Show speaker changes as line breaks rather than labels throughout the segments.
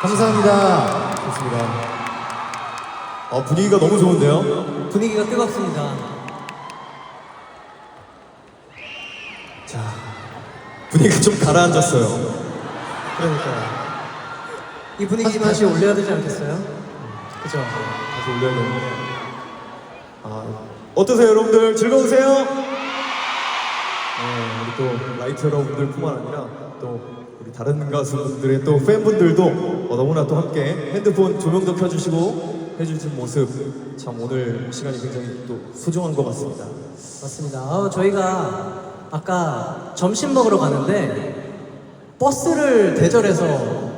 감사합니다.
좋습니다. 어, 분위기가 너무 좋은데요?
분위기가 뜨겁습니다.
자, 분위기가 좀 가라앉았어요.
그러니까요. 이 분위기 다시 올려야 되지 않겠어요? 그죠?
다시 올려야 되는데. 아, 어떠세요, 여러분들? 즐거우세요? 네, 우리 또 라이트 여러분들 뿐만 아니라 또 우리 다른 가수분들의 또 팬분들도 어, 너무나 또 함께 핸드폰 조명도 켜주시고 해주신 모습 참 오늘 시간이 굉장히 또 소중한 것 같습니다.
맞습니다. 아, 저희가 아까 점심 먹으러 가는데 버스를 대절해서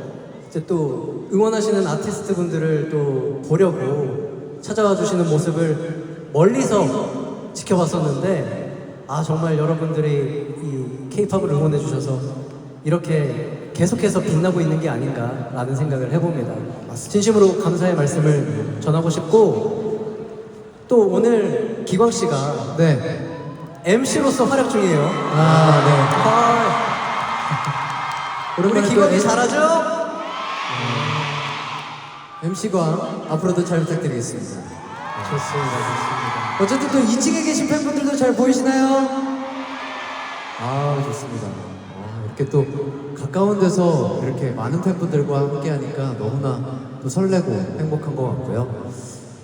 이제 또 응원하시는 아티스트 분들을 또 보려고 찾아와 주시는 모습을 멀리서 지켜봤었는데 아 정말 여러분들이 이 케이팝을 응원해 주셔서 이렇게 계속해서 빛나고 있는 게 아닌가라는 생각을 해봅니다. 진심으로 감사의 말씀을 전하고 싶고 또 오늘 기광 씨가
네.
MC로서 활약 중이에요.
아, 네.
아, 우리
오랜만에
기광이
또
잘하죠?
MC광 앞으로도 잘 부탁드리겠습니다.
좋습니다, 좋습니다.
어쨌든 또 2층에 계신 팬분들도 잘 보이시나요? 아 좋습니다. 와, 이렇게 또 가까운 데서 이렇게 많은 팬분들과 함께 하니까 너무나 또 설레고 행복한 것 같고요.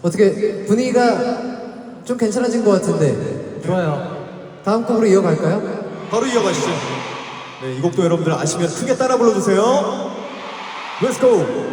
어떻게 분위기가 좀 괜찮아진 것 같은데
좋아요.
다음 곡으로 이어갈까요?
바로 이어가시죠. 네, 이 곡도 여러분들 아시면 크게 따라 불러주세요. Let's go!